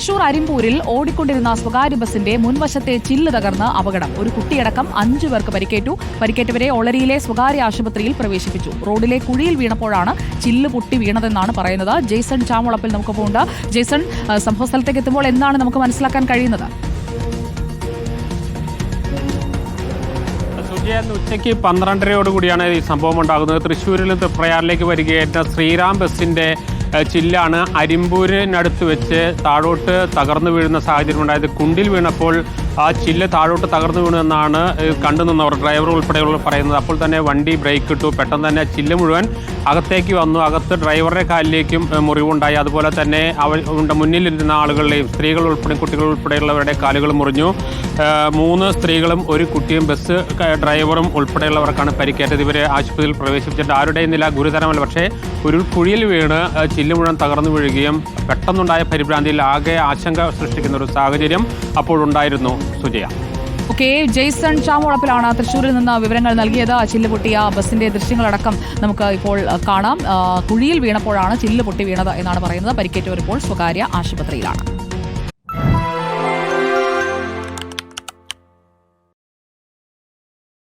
തൃശൂർ അരിമ്പൂരിൽ ഓടിക്കൊണ്ടിരുന്ന സ്വകാര്യ ബസിന്റെ മുൻവശത്തെ ചില്ല് തകർന്ന് അപകടം. ഒരു കുട്ടിയടക്കം അഞ്ചു പേർക്ക് പരിക്കേറ്റു. പരിക്കേറ്റവരെ ഒളരിയിലെ സ്വകാര്യ ആശുപത്രിയിൽ പ്രവേശിപ്പിച്ചു. റോഡിലെ കുഴിയിൽ വീണപ്പോഴാണ് ചില്ല് പൊട്ടി വീണതെന്നാണ് പറയുന്നത്. ജെയ്സൺ ചാമുളപ്പിൽ നമുക്ക് പോകുന്നുണ്ട്. ജെയ്സൺ സംഭവ സ്ഥലത്തേക്ക് എത്തുമ്പോൾ എന്താണ് നമുക്ക് മനസ്സിലാക്കാൻ കഴിയുന്നത്? ഉച്ചയ്ക്ക് പന്ത്രണ്ടരയോടുകൂടിയാണ് ഈ സംഭവം ഉണ്ടാകുന്നത്. തൃശ്ശൂരിൽ നിന്ന് തൃപ്രയാറിലേക്ക് വരികയായിരുന്ന ശ്രീറാം ബസിന്റെ ചില്ലാണ് അരിമ്പൂരിനടുത്ത് വെച്ച് താഴോട്ട് തകർന്നു വീഴുന്ന സാഹചര്യം ഉണ്ടായത്. കുണ്ടിൽ വീണപ്പോൾ ആ ചില്ല് താഴോട്ട് തകർന്നു വീണെന്നാണ് കണ്ടു നിന്നവർ ഡ്രൈവർ ഉൾപ്പെടെയുള്ളവർ പറയുന്നത്. അപ്പോൾ തന്നെ വണ്ടി ബ്രേക്ക് ഇട്ടു. പെട്ടെന്ന് തന്നെ ചില്ല് മുഴുവൻ അകത്തേക്ക് വന്നു. അകത്ത് ഡ്രൈവറുടെ കാലിലേക്കും മുറിവുണ്ടായി. അതുപോലെ തന്നെ അവ മുന്നിലിരുന്ന ആളുകളുടെയും സ്ത്രീകൾ ഉൾപ്പെടെ കുട്ടികൾ ഉൾപ്പെടെയുള്ളവരുടെ കാലുകൾ മുറിഞ്ഞു. മൂന്ന് സ്ത്രീകളും ഒരു കുട്ടിയും ബസ് ഡ്രൈവറും ഉൾപ്പെടെയുള്ളവർക്കാണ് പരിക്കേറ്റത്. ഇവരെ ആശുപത്രിയിൽ പ്രവേശിപ്പിച്ചിട്ട് ആരുടെയും നില ഗുരുതരമല്ല. പക്ഷേ ഒരു കുഴിയിൽ വീണ് ചില്ല് മുഴുവൻ തകർന്നു വീഴുകയും പെട്ടെന്നുണ്ടായ പരിഭ്രാന്തിയിൽ ആകെ ആശങ്ക സൃഷ്ടിക്കുന്ന ഒരു സാഹചര്യം അപ്പോഴുണ്ടായിരുന്നു സുജയ. ഓക്കെ ജെയ്സൺ ചാമുളപ്പിലാണ് തൃശ്ശൂരിൽ നിന്ന് വിവരങ്ങൾ നൽകിയത്. ചില്ല് പൊട്ടിയ ബസിന്റെ ദൃശ്യങ്ങളടക്കം നമുക്ക് ഇപ്പോൾ കാണാം. കുഴിയിൽ വീണപ്പോഴാണ് ചില്ല് പൊട്ടി വീണത് എന്നാണ് പറയുന്നത്. പരിക്കേറ്റവർ ഇപ്പോൾ സ്വകാര്യ ആശുപത്രിയിലാണ്.